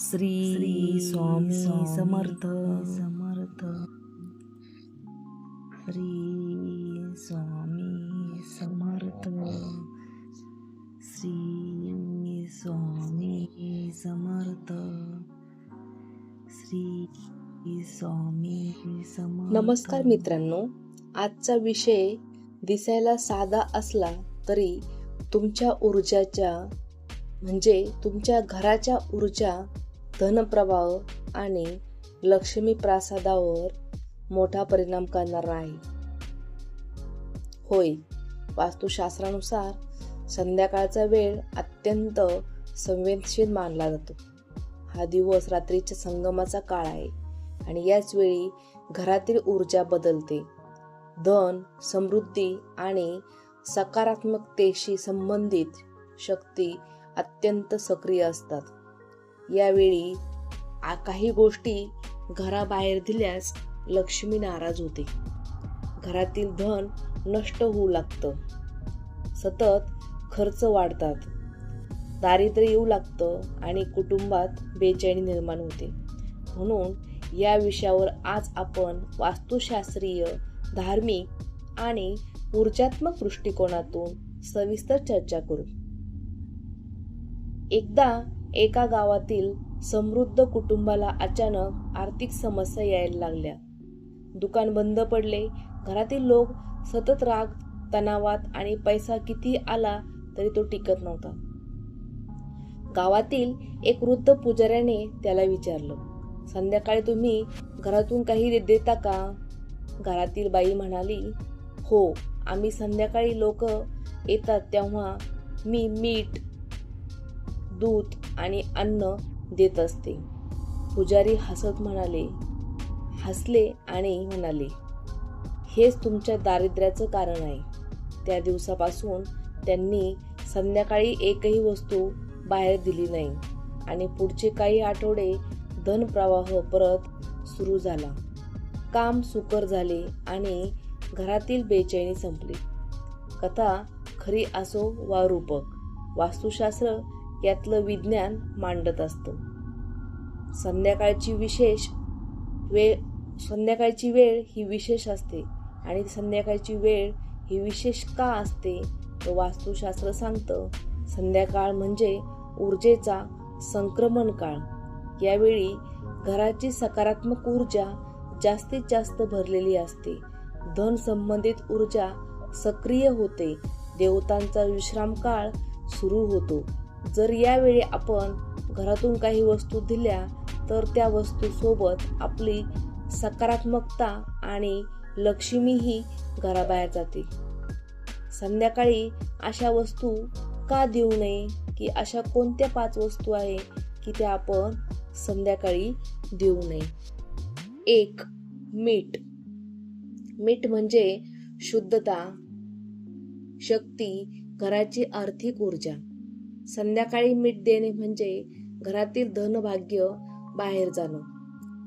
श्री स्वामी समर्थ. समर्थ श्री स्वामी समर्थ. श्री स्वामी समर्थ. श्री स्वामी समर्थ. नमस्कार मित्रांनो आजचा विषय दिसायला साधा असला तरी तुमच्या ऊर्जाच्या म्हणजे तुमच्या घराच्या ऊर्जा धनप्रवाह आणि लक्ष्मी प्रासादावर मोठा परिणाम करणार आहे. होय वास्तुशास्त्रानुसार संध्याकाळचा वेळ अत्यंत संवेदनशील मानला जातो. हा दिवस रात्रीच्या संगमाचा काळ आहे आणि याच वेळी घरातील ऊर्जा बदलते. धन समृद्धी आणि सकारात्मकतेशी संबंधित शक्ती अत्यंत सक्रिय असतात. यावेळी काही गोष्टी घराबाहेर दिल्यास लक्ष्मी नाराज होते. घरातील धन नष्ट होऊ लागतं. सतत खर्च वाढतात. दारिद्र्य येऊ लागतं आणि कुटुंबात बेचैनी निर्माण होते. म्हणून या विषयावर आज आपण वास्तुशास्त्रीय धार्मिक आणि ऊर्जात्मक दृष्टिकोनातून सविस्तर चर्चा करू. एकदा एका गावातील समृद्ध कुटुंबाला अचानक आर्थिक समस्या यायला लागल्या. दुकान बंद पडले. घरातील लोक सतत राग तणावात आणि पैसा किती आला तरी तो टिकत नव्हता. गावातील एक वृद्ध पुजाऱ्याने त्याला विचारलं संध्याकाळी तुम्ही घरातून काही दे- देता का? घरातील बाई म्हणाली हो आम्ही संध्याकाळी लोक येतात तेव्हा मी मीठ दूध आणि अन्न देत असते. पुजारी हसत म्हणाले हसले आणि म्हणाले हेच तुमच्या दारिद्र्याचं कारण आहे. त्या दिवसापासून त्यांनी संध्याकाळी एकही वस्तू बाहेर दिली नाही आणि पुढचे काही आठवडे धनप्रवाह परत सुरू झाला. काम सुकर झाले आणि घरातील बेचैनी संपली. कथा खरी असो वा रूपक वास्तुशास्त्र यातलं विज्ञान मांडत असतं. संध्याकाळची विशेष वेळ संध्याकाळची वेळ ही विशेष असते आणि संध्याकाळची वेळ ही विशेष का असते? तर वास्तुशास्त्र सांगतं. संध्याकाळ म्हणजे ऊर्जेचा संक्रमण काळ. यावेळी घराची सकारात्मक ऊर्जा जास्तीत जास्त भरलेली असते. धन संबंधित ऊर्जा सक्रिय होते. देवतांचा विश्राम काळ सुरू होतो. जर यावेळी आपण घरातून काही वस्तू दिल्या तर त्या वस्तूसोबत आपली सकारात्मकता आणि लक्ष्मीही घराबाहेर जाते. संध्याकाळी अशा वस्तू का देऊ नये की अशा कोणत्या पाच वस्तू आहे की त्या आपण संध्याकाळी देऊ नये? एक मीठ. मीठ म्हणजे शुद्धता शक्ती घराची आर्थिक ऊर्जा. संध्याकाळी मीठ देणे म्हणजे घरातील धनभाग्य बाहेर जाणं.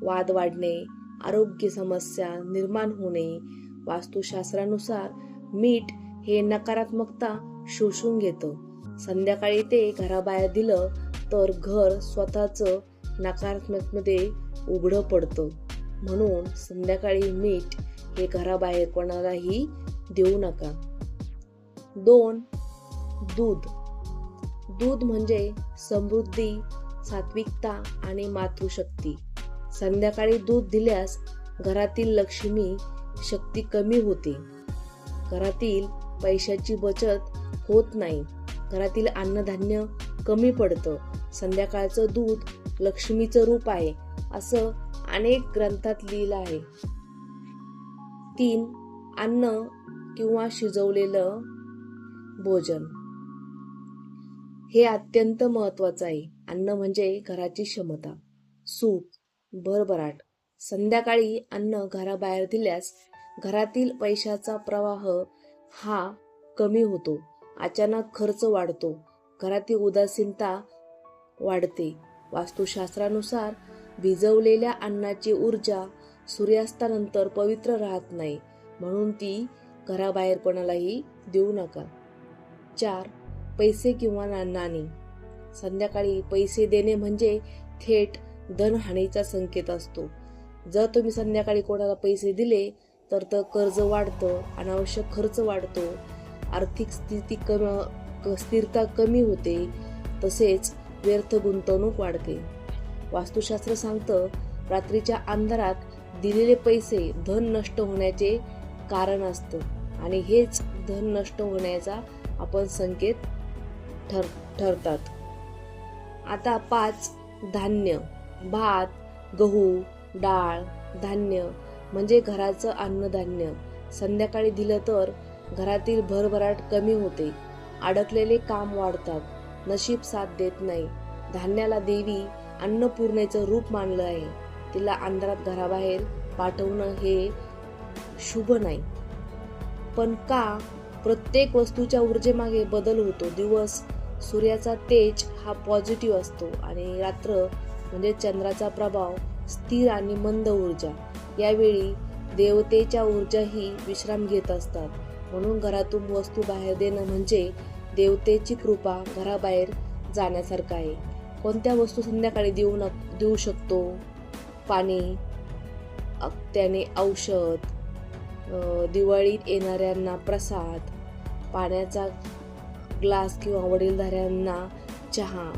वाद वाढणे आरोग्य समस्या निर्माण होणे वास्तुशास्त्रानुसार मीठ हे नकारात्मकता शोषून घेतं. संध्याकाळी ते घराबाहेर दिलं तर घर स्वतःच नकारात्मकमध्ये उघडं पडतं. म्हणून संध्याकाळी मीठ हे घराबाहेर कोणालाही देऊ नका. दोन दूध. दूध म्हणजे समृद्धी सात्विकता आणि मातृशक्ती. संध्याकाळी दूध दिल्यास घरातील लक्ष्मी शक्ती कमी होते. घरातील पैशाची बचत होत नाही. घरातील अन्नधान्य कमी पडतं. संध्याकाळचं दूध लक्ष्मीचं रूप आहे असं अनेक ग्रंथात लिहिलं आहे. तीन अन्न किंवा शिजवलेलं भोजन. हे अत्यंत महत्वाचं आहे. अन्न म्हणजे घराची क्षमता सूप भरभराट. संध्याकाळी अन्न घराबाहेर दिल्यास घरातील पैशाचा प्रवाह हा कमी होतो. अचानक खर्च वाढतो. घरातील उदासीनता वाढते. वास्तुशास्त्रानुसार भिजवलेल्या अन्नाची ऊर्जा सूर्यास्तानंतर पवित्र राहत नाही. म्हणून ती घराबाहेर कोणालाही देऊ नका. चार पैसे किंवा ना- नाणी. संध्याकाळी पैसे देणे म्हणजे थेट धनहानीचा संकेत असतो. जर तुम्ही संध्याकाळी कोणाला पैसे दिले तर तर कर्ज वाढतं अनावश्यक खर्च वाढतो. आर्थिक स्थिती कम स्थिरता कमी होते तसेच व्यर्थ गुंतवणूक वाढते. वास्तुशास्त्र सांगतं रात्रीच्या अंधारात दिलेले पैसे धन नष्ट होण्याचे कारण असतं. आणि हेच धन नष्ट होण्याचा आपण संकेत ठर ठरतात. आता पाच धान्य. भात गहू डाळ धान्य म्हणजे घराचं अन्नधान्य. संध्याकाळी दिलं तर घरातील भरभराट कमी होते. अडकलेले काम वाढतात. नशीब साथ देत नाही. धान्याला देवी अन्नपूर्णेचं रूप मानलं आहे. तिला अंधारात घराबाहेर पाठवणं हे शुभ नाही. पण का प्रत्येक वस्तूच्या ऊर्जेमागे बदल होतो. दिवस सूर्याचा तेज हा पॉझिटिव्ह असतो आणि रात्र म्हणजे चंद्राचा प्रभाव स्थिर आणि मंद ऊर्जा. यावेळी देवतेच्या ऊर्जाही विश्राम घेत असतात. म्हणून घरातून वस्तू बाहेर देणं म्हणजे देवतेची कृपा घराबाहेर जाण्यासारखं आहे. कोणत्या वस्तू संध्याकाळी देऊ न देऊ शकतो? पाणी अ- त्याने औषध दिवाळीत येणाऱ्यांना प्रसाद पाण्याचा ग्लास किंवा वडीलधाऱ्यांना चहा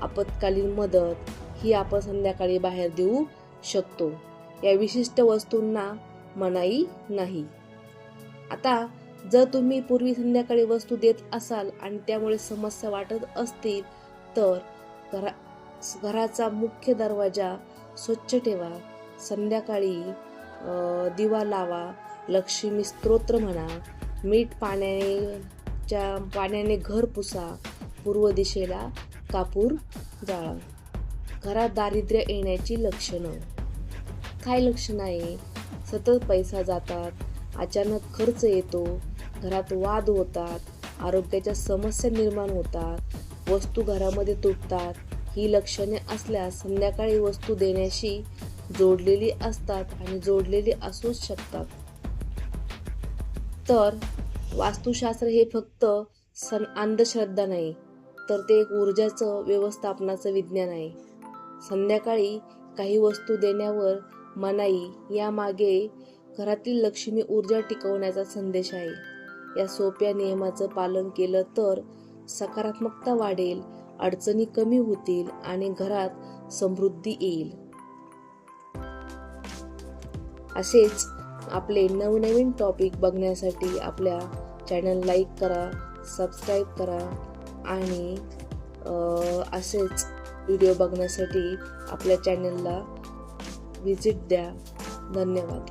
आपत्कालीन मदत ही आपण संध्याकाळी बाहेर देऊ शकतो. या विशिष्ट वस्तूंना मनाई नाही. आता जर तुम्ही पूर्वी संध्याकाळी वस्तू देत असाल आणि त्यामुळे समस्या वाटत असतील तर घरा घराचा मुख्य दरवाजा स्वच्छ ठेवा. संध्याकाळी दिवा लावा. लक्ष्मी स्तोत्र म्हणा मीठ पाण्याच्या पाण्याने घर पुसा पूर्व दिशेला कापूर जाळा. घरात दारिद्र्य येण्याची लक्षणं. काय लक्षण आहे? सतत पैसा जातात अचानक खर्च येतो घरात वाद होतात आरोग्याच्या समस्या निर्माण होतात वस्तू घरामध्ये तुटतात. ही लक्षणे असल्यास संध्याकाळी वस्तू देण्याशी जोडलेली असतात आणि जोडलेली असूच शकतात. तर वास्तुशास्त्र हे फक्त सण अंधश्रद्धा नाही तर ते एक ऊर्जाचं व्यवस्थापनाचं विज्ञान आहे. संध्याकाळी काही वस्तू देण्यावर मनाई यामागे घरातील लक्ष्मी ऊर्जा टिकवण्याचा संदेश आहे. या सोप्या नियमाचं पालन केलं तर सकारात्मकता वाढेल अडचणी कमी होतील आणि घरात समृद्धी येईल. असेच आपले नवनवीन टॉपिक बघण्यासाठी आपल्या चॅनल लाईक करा सबस्क्राईब करा आणि असेच व्हिडिओ बघण्यासाठी आपल्या चॅनलला व्हिजिट द्या. धन्यवाद.